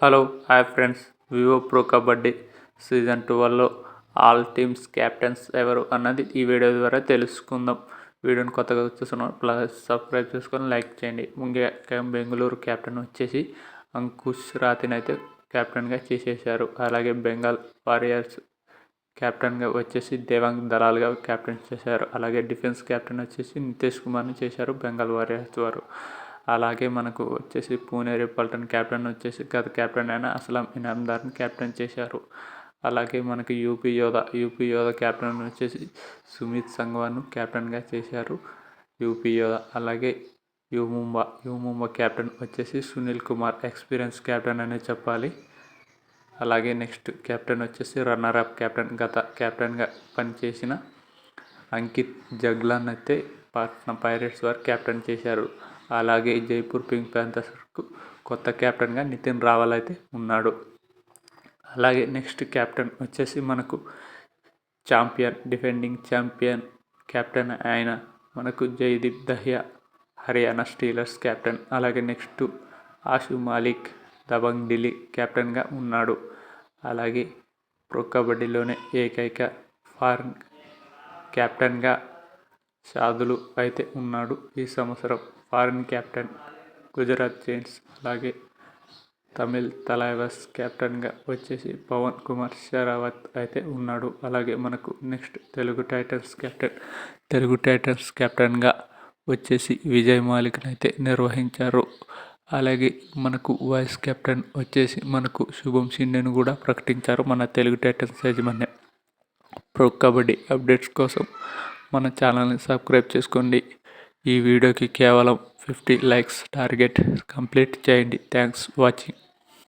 Hello hi friends Vivo pro kabaddi season ట్వెల్వ్లో all teams captains ఎవరు అన్నది ఈ video ద్వారా తెలుసుకుందాం. వీడియోని కొత్తగా చూస్తున్నాం ప్లస్ సబ్స్క్రైబ్ చేసుకొని లైక్ చేయండి. ముందుగా బెంగళూరు క్యాప్టెన్ వచ్చేసి అంకుష్ రాతిని అయితే క్యాప్టెన్గా చేసేసారు అలాగే బెంగాల్ వారియర్స్ క్యాప్టెన్గా వచ్చేసి దేవాంగ్ దళాలుగా క్యాప్టెన్ చేశారు. అలాగే డిఫెన్స్ క్యాప్టెన్ వచ్చేసి నితీష్ కుమార్ని చేశారు బెంగాల్ వారియర్స్ వారు. అలాగే మనకు వచ్చేసి పూణే పల్టన్ క్యాప్టెన్ వచ్చేసి గత క్యాప్టెన్ అయిన అసలం ఇనామ్దార్ని క్యాప్టెన్ చేశారు. అలాగే మనకి యూపీ యోధ యూపీ యోధ క్యాప్టెన్ వచ్చేసి సుమిత్ సంగ్వాన్ను క్యాప్టెన్గా చేశారు యూపీ యోధ. అలాగే U Mumba U Mumba captain వచ్చేసి సునీల్ కుమార్ ఎక్స్పీరియన్స్ క్యాప్టెన్ అనే చెప్పాలి. అలాగే నెక్స్ట్ కెప్టెన్ వచ్చేసి రన్నర్ అప్ కెప్టెన్ గత కెప్టెన్గా పనిచేసిన అంకిత్ జగ్లాన్ అయితే పాట్నా పైరేట్స్ వారు కెప్టెన్ చేశారు. అలాగే జైపూర్ పింక్ ప్యాంథర్స్కు కొత్త కెప్టెన్గా నితిన్ రావల్ అయితే ఉన్నాడు. అలాగే నెక్స్ట్ కెప్టెన్ వచ్చేసి మనకు ఛాంపియన్ డిఫెండింగ్ ఛాంపియన్ కెప్టెన్ ఆయన మనకు జైదీప్ దహియా హర్యానా స్టీలర్స్ కెప్టెన్. అలాగే నెక్స్ట్ ఆషు మాలిక్ దబంగ్ ఢిల్లీ కెప్టెన్గా ఉన్నాడు. అలాగే ప్రో కబడ్డీలోనే ఏకైక ఫారెన్ కెప్టెన్గా షాదులు అయితే ఉన్నాడు ఈ సంవత్సరం. ఫారిన్ కెప్టెన్ గుజరాత్ జైంట్స్ అలాగే తమిళ్ తలైవస్ కెప్టెన్గా వచ్చేసి పవన్ కుమార్ షరావత్ అయితే ఉన్నాడు. అలాగే మనకు next Telugu titans captain Telugu titans కెప్టెన్గా వచ్చేసి విజయ్ మాలిక్ని అయితే నిర్వహించారు. అలాగే మనకు వైస్ కెప్టెన్ వచ్చేసి మనకు శుభం షిండేను కూడా ప్రకటించారు మన తెలుగు టైటన్స్ యాజమాన్యం. ప్రో కబడ్డీ అప్డేట్స్ కోసం మన ఛానల్ని సబ్స్క్రైబ్ చేసుకోండి. ఈ వీడియోకి కేవలం ఫిఫ్టీ లైక్స్ టార్గెట్ కంప్లీట్ చేయండి. Thanks watching.